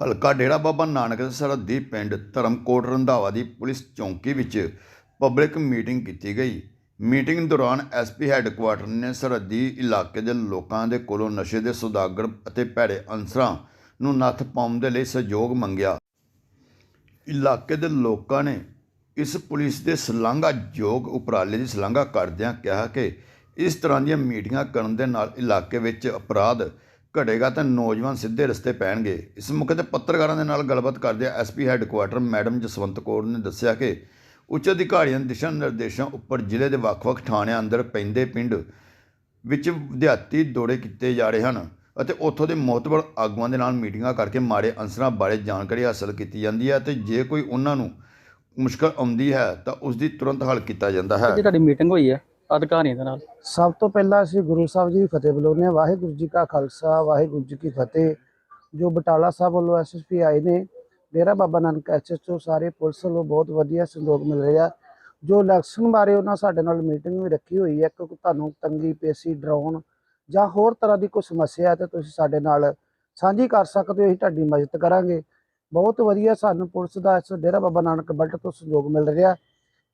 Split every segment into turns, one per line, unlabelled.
ਹਲਕਾ ਡੇਰਾ ਬਾਬਾ ਨਾਨਕ ਦੇ ਸਰਹੱਦੀ ਪਿੰਡ ਧਰਮਕੋਟ ਰੰਧਾਵਾ ਦੀ ਪੁਲਿਸ ਚੌਂਕੀ ਵਿੱਚ ਪਬਲਿਕ ਮੀਟਿੰਗ ਕੀਤੀ ਗਈ। ਮੀਟਿੰਗ ਦੌਰਾਨ ਐਸਪੀ ਹੈੱਡਕੁਆਟਰ ਨੇ ਸਰਹੱਦੀ ਇਲਾਕੇ ਦੇ ਲੋਕਾਂ ਦੇ ਕੋਲੋਂ ਨਸ਼ੇ ਦੇ ਸੁਦਾਗਰ ਅਤੇ ਭੈੜੇ ਅਨਸਰਾਂ ਨੂੰ ਨੱਥ ਪਾਉਣ ਦੇ ਲਈ ਸਹਿਯੋਗ ਮੰਗਿਆ। ਇਲਾਕੇ ਦੇ ਲੋਕਾਂ ਨੇ ਇਸ ਪੁਲਿਸ ਦੇ ਸ਼ਲਾਘਾਯੋਗ ਉਪਰਾਲੇ ਦੀ ਸ਼ਲਾਘਾ ਕਰਦਿਆਂ ਕਿਹਾ ਕਿ ਇਸ ਤਰ੍ਹਾਂ ਦੀਆਂ ਮੀਟਿੰਗਾਂ ਕਰਨ ਦੇ ਨਾਲ ਇਲਾਕੇ ਵਿੱਚ ਅਪਰਾਧ ਘਟੇਗਾ ਤਾਂ ਨੌਜਵਾਨ ਸਿੱਧੇ ਰਸਤੇ ਪੈਣਗੇ। ਇਸ ਮੌਕੇ ਤੇ ਪੱਤਰਕਾਰਾਂ ਦੇ ਨਾਲ ਗੱਲਬਾਤ ਕਰਦਿਆਂ SP headquarter madam Jaswant Kaur ਨੇ ਦੱਸਿਆ ਕਿ ਉੱਚ ਅਧਿਕਾਰੀਆਂ ਦੇ ਦਿਸ਼ਾ ਨਿਰਦੇਸ਼ਾਂ ਉੱਪਰ ਜ਼ਿਲ੍ਹੇ ਦੇ ਵੱਖ-ਵੱਖ ਥਾਣਿਆਂ ਅੰਦਰ ਪੈਂਦੇ ਪਿੰਡ ਵਿੱਚ ਵਿਦਿਆਰਥੀ ਦੌਰੇ ਕੀਤੇ ਜਾ ਰਹੇ ਹਨ ਅਤੇ ਉੱਥੋਂ ਦੇ ਮੋਤਬਰ ਆਗੂਆਂ ਦੇ ਨਾਲ ਮੀਟਿੰਗਾਂ ਕਰਕੇ ਮਾੜੇ ਅਨਸਰਾਂ ਬਾਰੇ ਜਾਣਕਾਰੀ ਹਾਸਲ ਕੀਤੀ ਜਾਂਦੀ ਹੈ ਤੇ ਜੇ ਕੋਈ ਉਹਨਾਂ ਨੂੰ ਮੁਸ਼ਕਲ ਆਉਂਦੀ ਹੈ ਤਾਂ ਉਸ ਦੀ ਤੁਰੰਤ ਹੱਲ ਕੀਤਾ ਜਾਂਦਾ ਹੈ।
ਤੁਹਾਡੀ ਮੀਟਿੰਗ ਹੋਈ ਹੈ? ਅਧਿਕਾਰੀਆਂ ਦੇ ਨਾਲ?
ਸਭ ਤੋਂ ਪਹਿਲਾਂ ਅਸੀਂ ਗੁਰੂ ਸਾਹਿਬ ਜੀ ਦੀ ਫਤਿਹ ਬੁਲਾਉਂਦੇ ਹਾਂ। ਵਾਹਿਗੁਰੂ ਜੀ ਕਾ ਖਾਲਸਾ, ਵਾਹਿਗੁਰੂ ਜੀ ਕੀ ਫਤਿਹ। ਜੋ ਬਟਾਲਾ ਸਾਹਿਬ ਵੱਲੋਂ ਐਸਐਸਪੀ ਆਏ ਨੇ, ਡੇਰਾ ਬਾਬਾ ਨਾਨਕ ਐਸਐਸਓ ਸਾਰੇ ਪੁਲਿਸ ਵੱਲੋਂ ਬਹੁਤ ਵਧੀਆ ਸਹਿਯੋਗ ਮਿਲ ਰਿਹਾ। ਜੋ ਇਲੈਕਸ਼ਨ ਬਾਰੇ ਉਹਨਾਂ ਸਾਡੇ ਨਾਲ ਮੀਟਿੰਗ ਵੀ ਰੱਖੀ ਹੋਈ ਹੈ ਕਿਉਂਕਿ ਤੁਹਾਨੂੰ ਤੰਗੀ ਪੇਸੀ, ਡਰਾਉਣ ਜਾਂ ਹੋਰ ਤਰ੍ਹਾਂ ਦੀ ਕੋਈ ਸਮੱਸਿਆ ਹੈ ਤਾਂ ਤੁਸੀਂ ਸਾਡੇ ਨਾਲ ਸਾਂਝੀ ਕਰ ਸਕਦੇ ਹੋ, ਅਸੀਂ ਤੁਹਾਡੀ ਮਦਦ ਕਰਾਂਗੇ। ਬਹੁਤ ਵਧੀਆ ਸਾਨੂੰ ਪੁਲਿਸ ਦਾ ਇਸ ਡੇਰਾ ਬਾਬਾ ਨਾਨਕ ਬਲਟ ਤੋਂ ਸਹਿਯੋਗ ਮਿਲ ਰਿਹਾ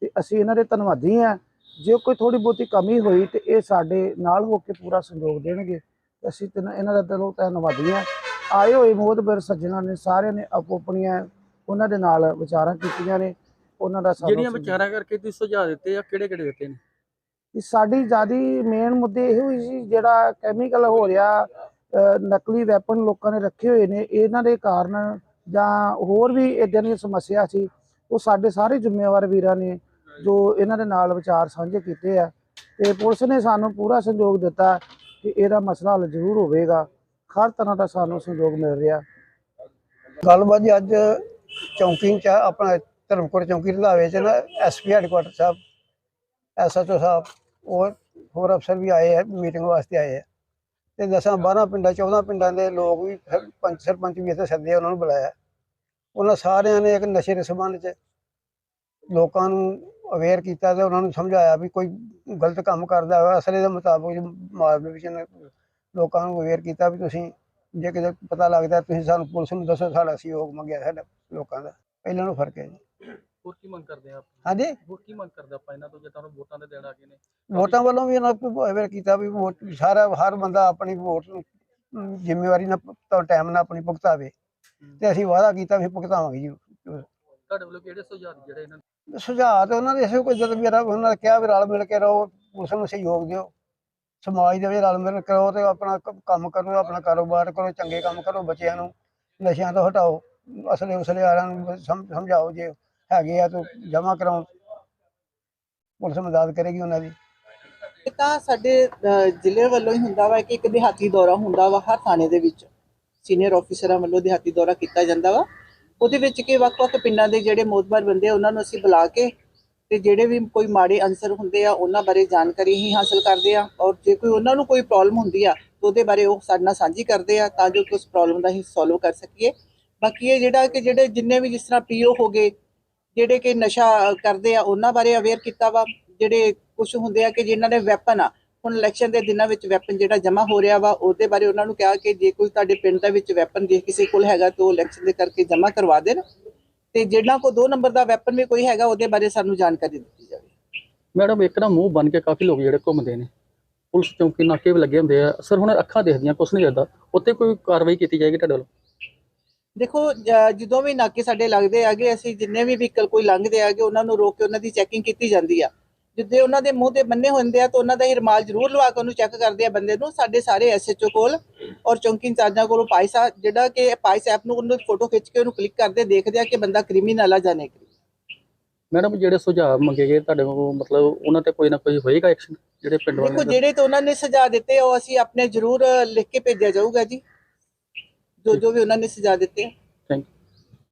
ਤੇ ਅਸੀਂ ਇਹਨਾਂ ਦੇ ਧੰਨਵਾਦੀ ਹਾਂ। ਜੇ ਕੋਈ ਥੋੜੀ ਬਹੁਤੀ ਕਮੀ ਹੋਈ ਤੇ ਇਹ ਸਾਡੇ ਨਾਲ ਹੋ ਕੇ ਪੂਰਾ ਸਹਿਯੋਗ ਦੇਣਗੇ। ਅਸੀਂ ਇਹਨਾਂ ਦਾ ਦਿਲੋਂ ਧੰਨਵਾਦੀ ਹਾਂ। ਆਏ ਹੋਏ ਮੋਦਬਰ ਸੱਜਣਾ ਨੇ ਸਾਰਿਆਂ ਨੇ ਆਪੋ ਆਪਣੀਆਂ ਉਹਨਾਂ ਦੇ ਨਾਲ ਵਿਚਾਰਾਂ ਕੀਤੀਆਂ ਨੇ। ਉਹਨਾਂ ਦਾ ਸਾਨੂੰ
ਜਿਹੜੀਆਂ ਵਿਚਾਰਾਂ ਕਰਕੇ ਤੁਸੀਂ ਸੁਝਾਅ ਦਿੱਤੇ ਆ ਕਿਹੜੇ ਕਿਹੜੇ ਦਿੱਤੇ ਨੇ?
ਕਿ ਸਾਡੀ ਜਿਆਦੀ ਮੇਨ ਮੁੱਦੇ ਇਹ ਹੋਈ ਸੀ ਜਿਹੜਾ ਕੈਮੀਕਲ ਹੋ ਰਿਹਾ ਨਕਲੀ ਵੈਪਨ ਲੋਕਾਂ ਨੇ ਰੱਖੇ ਹੋਏ ਨੇ ਇਹਨਾਂ ਦੇ ਕਾਰਨ ਜਾਂ ਹੋਰ ਵੀ ਇਦਾਂ ਦੀਆਂ ਸਮੱਸਿਆ ਸੀ ਉਹ ਸਾਡੇ ਸਾਰੇ ਜ਼ਿੰਮੇਵਾਰ ਵੀਰਾਂ ਨੇ ਜੋ ਇਹਨਾਂ ਦੇ ਨਾਲ ਵਿਚਾਰ ਸਾਂਝੇ ਕੀਤੇ ਆ, ਤੇ ਪੁਲਿਸ ਨੇ ਸਾਨੂੰ ਪੂਰਾ ਸਹਿਯੋਗ ਦਿੱਤਾ ਕਿ ਇਹਦਾ ਮਸਲਾ ਹੱਲ ਜ਼ਰੂਰ ਹੋਵੇਗਾ। ਹਰ ਤਰ੍ਹਾਂ ਦਾ ਸਾਨੂੰ ਸਹਿਯੋਗ ਮਿਲ ਰਿਹਾ।
ਗੱਲਬਾਤ ਜੀ ਅੱਜ ਚੌਂਕੀ ਚ ਆਪਣਾ ਧਰਮਕੋਟ ਚੌਂਕੀ ਰੰਧਾਵੇ ਚ ਨਾ SP headquarter sahib SHO sahib ਔਰ ਹੋਰ ਅਫਸਰ ਵੀ ਆਏ ਹੈ ਮੀਟਿੰਗ ਵਾਸਤੇ ਆਏ ਹੈ ਤੇ ਦਸਾਂ 12 ਪਿੰਡਾਂ 14 ਪਿੰਡਾਂ ਦੇ ਲੋਕ ਵੀ ਪੰਚ ਸਰਪੰਚ ਵੀ ਇੱਥੇ ਸੱਦੇ ਉਹਨਾਂ ਨੂੰ ਬੁਲਾਇਆ। ਉਹਨਾਂ ਸਾਰਿਆਂ ਨੇ ਇੱਕ ਨਸ਼ੇ ਦੇ ਸੰਬੰਧ ਚ ਲੋਕਾਂ ਨੂੰ ਅਵੇਅਰ ਕੀਤਾ ਤੇ ਉਹਨਾਂ ਨੂੰ ਸਮਝਾਇਆ ਵੀ ਕੋਈ ਗਲਤ ਕੰਮ ਕਰਦਾ ਹੋਇਆ ਅਸਲੇ ਦੇ ਮੁਤਾਬਕ ਵਿੱਚ ਨੇ ਲੋਕਾਂ ਨੂੰ ਅਵੇਅਰ ਕੀਤਾ ਵੀ ਤੁਸੀਂ ਜੇ ਕਿਤੇ ਪਤਾ ਲੱਗਦਾ ਤੁਸੀਂ ਸਾਨੂੰ ਪੁਲਿਸ ਨੂੰ ਦੱਸੋ ਸਾਡਾ ਸਹਿਯੋਗ ਮੰਗਿਆ ਸਾਡਾ ਲੋਕਾਂ ਦਾ। ਪਹਿਲਾਂ ਨੂੰ ਫ਼ਰਕ ਹੈ ਜੀ।
ਹੋਰ ਕੀ ਮੰਗ ਕਰਦੇ ਆਪ?
ਹਾਂਜੀ?
ਹੋਰ ਕੀ ਮੰਗ ਕਰਦੇ ਆਪਾਂ ਇਹਨਾਂ ਤੋਂ ਜੇ ਤੁਹਾਨੂੰ ਵੋਟਾਂ ਦੇ ਦੇਣ ਆ ਗਏ ਨੇ?
ਵੋਟਾਂ ਵੱਲੋਂ ਵੀ ਇਹਨਾਂ ਨੂੰ ਅਵੇਅਰ ਕੀਤਾ ਵੀ ਵੋਟ ਸਾਰਾ ਹਰ ਬੰਦਾ ਆਪਣੀ ਵੋਟ ਨੂੰ ਜ਼ਿੰਮੇਵਾਰੀ ਨਾਲ ਟਾਈਮ ਨਾਲ ਆਪਣੀ ਭੁਗਤਾਵੇ। ਤੇ ਅਸੀਂ ਵਾਅਦਾ ਕੀਤਾ ਵੀ ਭੁਗਤਾਵਾਂਗੇ ਜੀ।
ਤੁਹਾਡੇ ਵੱਲੋਂ ਕਿਹੜੇ ਸੁਝਾਅ ਜਿਹੜੇ ਇਹਨਾਂ ਦੇ?
ਸੁਝਾਅ ਤੇ ਉਹਨਾਂ ਦੇ ਇਸੇ ਕੋਈ ਜਦ ਮੇਰਾ ਉਹਨਾਂ ਨੇ ਕਿਹਾ ਵੀ ਰਲ ਮਿਲ ਕੇ ਰਹੋ ਪੁਲਿਸ ਨੂੰ ਸਹਿਯੋਗ ਦਿਓ। ਸਮਾਜ ਦੇ ਵਿੱਚ ਰਲ ਮਿਲ ਕੇ ਰਹੋ ਤੇ ਆਪਣਾ ਕ- ਕੰਮ ਕਰੋ ਆਪਣਾ ਕਾਰੋਬਾਰ ਕਰੋ ਚੰਗੇ ਕੰਮ ਕਰੋ ਬੱਚਿਆਂ ਨੂੰ ਨਸ਼ਿਆਂ ਤੋਂ ਹਟਾਓ। ਅਸਲੇ ਉਸਲੇ ਵਾਲਿਆਂ ਨੂੰ ਸਮ- ਸਮਝਾਓ ਜੇ ਹੈਗੇ ਆ ਤਾਂ ਜਮ੍ਹਾਂ ਕਰਾਓ। ਪੁਲਿਸ ਮਦਦ ਕਰੇਗੀ ਉਹਨਾਂ ਦੀ।
ਇਹ ਤਾਂ ਸਾਡੇ ਅਹ, ਜ਼ਿਲ੍ਹੇ ਵੱਲੋਂ ਹੀ ਹੁੰਦਾ ਵਾ ਕਿ ਇੱਕ ਦਿਹਾਤੀ ਦੌਰਾ ਹੁੰਦਾ ਵਾ ਹਰ ਥਾਣੇ ਦੇ ਵਿੱਚ। ਸੀਨੀਅਰ ਆਫੀਸਰਾਂ ਵੱਲੋਂ ਦਿਹਾਤੀ ਦੌਰਾ ਕੀਤਾ ਜਾਂਦਾ ਵਾ। ਉਹਦੇ ਵਿੱਚ ਕਿ ਵੱਖ-ਵੱਖ ਪਿੰਡਾਂ ਦੇ ਜਿਹੜੇ ਮੋਤਬਰ ਬੰਦੇ ਆ, ਉਹਨਾਂ ਨੂੰ ਅਸੀਂ ਬੁਲਾ ਕੇ ਤੇ ਜਿਹੜੇ ਵੀ ਕੋਈ ਮਾੜੇ ਅਨਸਰ ਹੁੰਦੇ ਆ, ਉਹਨਾਂ ਬਾਰੇ ਜਾਣਕਾਰੀ ਹੀ ਹਾਸਲ ਕਰਦੇ ਆ ਔਰ ਜੇ ਕੋਈ ਉਹਨਾਂ ਨੂੰ ਕੋਈ ਪ੍ਰੋਬਲਮ ਹੁੰਦੀ ਆ, ਤਾਂ ਉਹਦੇ ਬਾਰੇ ਉਹ ਸਾਡੇ ਨਾਲ ਸਾਂਝੀ ਕਰਦੇ ਆ ਤਾਂ ਜੋ ਕਿ ਉਸ ਪ੍ਰੋਬਲਮ ਦਾ ਹੀ ਸੋਲਵ ਕਰ ਸਕੀਏ। ਬਾਕੀ ਇਹ ਜਿਹੜਾ ਕਿ ਜਿਹੜੇ ਜਿੰਨੇ ਵੀ ਜਿਸ ਤਰ੍ਹਾਂ ਪੀਓ ਹੋ ਗਏ, ਜਿਹੜੇ ਕਿ ਨਸ਼ਾ ਕਰਦੇ ਆ, ਉਹਨਾਂ ਬਾਰੇ ਅਵੇਅਰ ਕੀਤਾ ਵਾ, ਜਿਹੜੇ ਕੁਝ ਹੁੰਦੇ ਆ ਕਿ ਜਿਨ੍ਹਾਂ ਦੇ ਵੈਪਨ ਆ ਹੁਣ ਇਲੈਕਸ਼ਨ ਦੇ ਦਿਨਾਂ ਵਿੱਚ ਵੈਪਨ ਜਿਹੜਾ ਜਮ੍ਹਾਂ ਹੋ ਰਿਹਾ ਵਾ ਉਹਦੇ ਬਾਰੇ ਉਹਨਾਂ ਨੂੰ ਕਿਹਾ ਕਿ ਜੇ ਕੋਈ ਤੁਹਾਡੇ ਪਿੰਡ ਦੇ ਵਿੱਚ ਵੈਪਨ ਜੇ ਕਿਸੇ ਕੋਲ ਹੈਗਾ ਤਾਂ ਉਹ ਇਲੈਕਸ਼ਨ ਦੇ ਕਰਕੇ ਜਮ੍ਹਾਂ ਕਰਵਾ ਦੇਣ। ਤੇ ਜਿਹੜਾ ਕੋ ਦੋ ਨੰਬਰ ਦਾ ਵੈਪਨ ਵੀ ਕੋਈ ਹੈਗਾ ਉਹਦੇ ਬਾਰੇ ਸਾਨੂੰ ਜਾਣਕਾਰੀ ਦਿੱਤੀ ਜਾਵੇ।
ਮੈਡਮ ਇੱਕ ਨਾ ਮੂੰਹ ਬਨ ਕੇ ਕਾਫੀ ਲੋਕ ਜਿਹੜੇ ਘੁੰਮਦੇ ਨੇ। ਪੁਲਿਸ ਚੌਂਕੀ ਨਾਕੇ ਵੀ ਲੱਗੇ ਹੁੰਦੇ ਆ। ਸਰ ਹੁਣ ਅੱਖਾਂ ਦੇਖਦੀਆਂ ਕੁਛ ਨਹੀਂ ਕਰਦਾ ਉੱਤੇ ਕੋਈ ਕਾਰਵਾਈ ਕੀਤੀ ਜਾਏਗੀ ਤੁਹਾਡੇ ਵੱਲੋਂ?
ਦੇਖੋ ਜਦੋਂ ਵੀ ਨਾਕੇ ਸਾਡੇ ਲੱਗਦੇ ਆਗੇ ਅਸੀਂ ਜਿੰਨੇ ਵੀ ਵਹੀਕਲ ਕੋਈ ਲੰਘਦੇ ਆਗੇ ਉਹਨਾਂ ਨੂੰ ਰੋਕ ਕੇ ਉਹਨਾਂ ਦੀ ਚੈਕਿੰਗ ਕੀਤੀ ਜਾਂਦੀ ਆ। ਜਿੱਦੇ ਉਹਨਾਂ ਦੇ ਮੂੰਹ ਤੇ ਬੰਨੇ ਹੁੰਦੇ ਆ ਤਾਂ ਉਹਨਾਂ ਦਾ ਹੀ ਰੁਮਾਲ ਜ਼ਰੂਰ ਲਵਾ ਕੇ ਉਹਨੂੰ ਚੈੱਕ ਕਰਦੇ ਆ ਬੰਦੇ ਨੂੰ। ਸਾਡੇ ਸਾਰੇ ਐਸਐਚਓ ਕੋਲ ਔਰ ਚੌਂਕੀ ਇੰਚਾਰਜਾਂ ਕੋਲੋਂ ਪਾਈਸਾ ਜਿਹੜਾ ਕਿ ਪਾਈਸ ਐਪ ਨੂੰ ਉਹਨੂੰ ਫੋਟੋ ਖਿੱਚ ਕੇ ਉਹਨੂੰ ਕਲਿੱਕ ਕਰਦੇ ਦੇਖਦੇ ਆ ਕਿ ਬੰਦਾ ਕ੍ਰਿਮੀਨਲ ਆ ਜਾਂ ਨਹੀਂ
ਮੈਡਮ ਜਿਹੜੇ ਸੁਝਾਅ ਮੰਗੇ ਗਏ ਤੁਹਾਡੇ ਕੋਲ ਮਤਲਬ ਉਹਨਾਂ ਤੇ ਕੋਈ ਨਾ ਕੋਈ ਹੋਏਗਾ ਐਕਸ਼ਨ ਜਿਹੜੇ ਪਿੰਡ
ਦੇਖੋ
ਵਾਲੇ
ਜਿਹੜੇ ਤਾਂ ਉਹਨਾਂ ਨੇ ਸੁਝਾਅ ਦਿੱਤੇ ਉਹ ਅਸੀਂ ਆਪਣੇ ਜ਼ਰੂਰ ਲਿਖ ਕੇ ਭੇਜਿਆ ਜਾਊਗਾ ਜੀ। ਜੋ ਜੋ ਵੀ ਉਹਨਾਂ ਨੇ ਸੁਝਾਅ ਦਿੱਤੇ।
ਥੈਂਕ